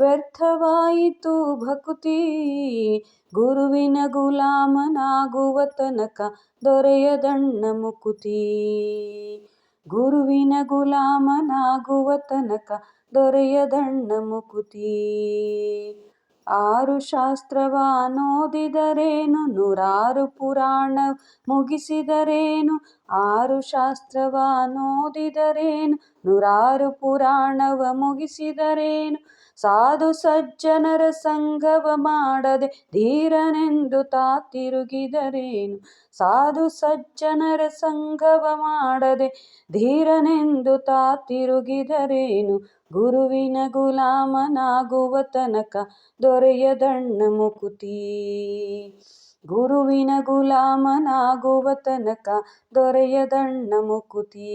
ವ್ಯರ್ಥವಾಯಿತು ಭಕುತಿ. ಗುರುವಿನ ಗುಲಾಮನಾಗುವ ತನಕ ದೊರೆಯದಣ್ಣ ಮುಕುತಿ. ಗುರುವಿನ ಗುಲಾಮನಾಗುವ ತನಕ ದೊರೆಯದಣ್ಣ ಮುಕುತಿ. ಆರು ಶಾಸ್ತ್ರವಾನೋದಿದರೇನು, ನೂರಾರು ಪುರಾಣ ಮುಗಿಸಿದರೇನು ಆರು ಶಾಸ್ತ್ರವಾನೋದಿದರೇನು? ನೂರಾರು ಪುರಾಣವ ಮುಗಿಸಿದರೇನು? ಸಾಧು ಸಜ್ಜನರ ಸಂಘವ ಮಾಡದೆ ಧೀರನೆಂದು ತಾ ತಿರುಗಿದರೇನು ಸಾಧು ಸಜ್ಜನರ ಸಂಘವ ಮಾಡದೆ ಧೀರನೆಂದು ತಾ ತಿರುಗಿದರೇನು ಗುರುವಿನ ಗುಲಾಮನಾಗುವ ತನಕ ದೊರೆಯದಣ್ಣ ಮುಕುತಿ. ಗುರುವಿನ ಗುಲಾಮನಾಗುವ ತನಕ ದೊರೆಯದಣ್ಣ ಮುಕುತಿ.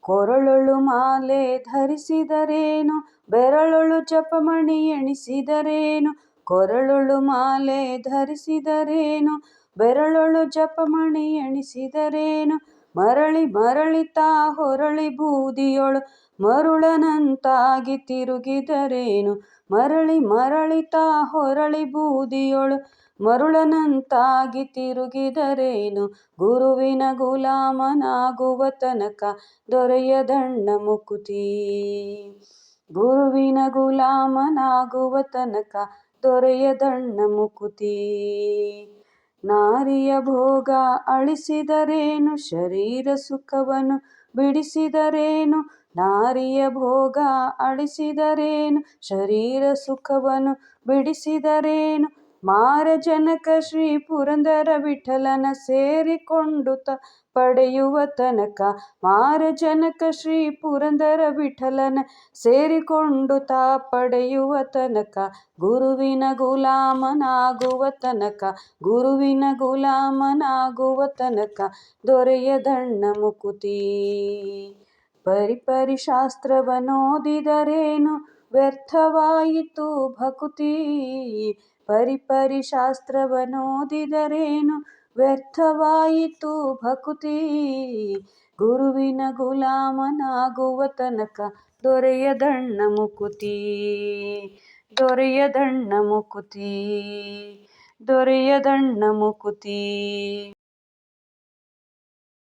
ಕೊರಳೊಳು ಮಾಲೆ ಧರಿಸಿದರೇನು? ಬೆರಳೊಳು ಜಪಮಣಿ ಎಣಿಸಿದರೇನು? ಕೊರಳೊಳು ಮಾಲೆ ಧರಿಸಿದರೇನು? ಬೆರಳೊಳು ಜಪಮಣಿ ಎಣಿಸಿದರೇನು? ಮರಳಿ ಮರಳಿ ತಾ ಹೊರಳಿ ಬೂದಿಯೊಳು ಮರುಳನಂತಾಗಿ ತಿರುಗಿದರೇನು? ಮರಳಿ ಮರಳಿ ತಾ ಹೊರಳಿ ಬೂದಿಯೊಳು ಮರುಳನಂತಾಗಿ ತಿರುಗಿದರೇನು? ಗುರುವಿನ ಗುಲಾಮನಾಗುವ ತನಕ ದೊರೆಯದಣ್ಣ ಮುಕುತಿ. ಗುರುವಿನ ಗುಲಾಮನಾಗುವ ತನಕ ದೊರೆಯದಣ್ಣ ಮುಕುತಿ. ನಾರಿಯ ಭೋಗ ಅಳಿಸಿದರೇನು? ಶರೀರ ಸುಖವನ್ನು ಬಿಡಿಸಿದರೇನು? ನಾರಿಯ ಭೋಗ ಅಳಿಸಿದರೇನು? ಶರೀರ ಸುಖವನ್ನು ಬಿಡಿಸಿದರೇನು? ಮಾರಜನಕ ಶ್ರೀ ಪುರಂದರ ವಿಠಲನ ಸೇರಿಕೊಂಡು ತ ಪಡೆಯುವ ತನಕ ಮಾರಜನಕ ಶ್ರೀ ಪುರಂದರ ವಿಠಲನ ಸೇರಿಕೊಂಡು ತಾ ಪಡೆಯುವ ತನಕ ಗುರುವಿನ ಗುಲಾಮನಾಗುವ ತನಕ, ಗುರುವಿನ ಗುಲಾಮನಾಗುವ ತನಕ ದೊರೆಯದಣ್ಣ ಮುಕುತಿ. ಪರಿಪರಿ ಶಾಸ್ತ್ರವನೋದಿದರೇನು ವ್ಯರ್ಥವಾಯಿತು ಭಕುತಿ. ಪರಿಪರಿ ಶಾಸ್ತ್ರವನೋದಿದರೇನು? ವ್ಯರ್ಥವಾಯಿತು ಭಕುತಿ. ಗುರುವಿನ ಗುಲಾಮನಾಗುವ ತನಕ ದೊರೆಯದಣ್ಣ ಮುಕುತಿ. ದೊರೆಯದಣ್ಣ ಮುಕುತಿ. ದೊರೆಯದಣ್ಣ ಮುಕುತಿ.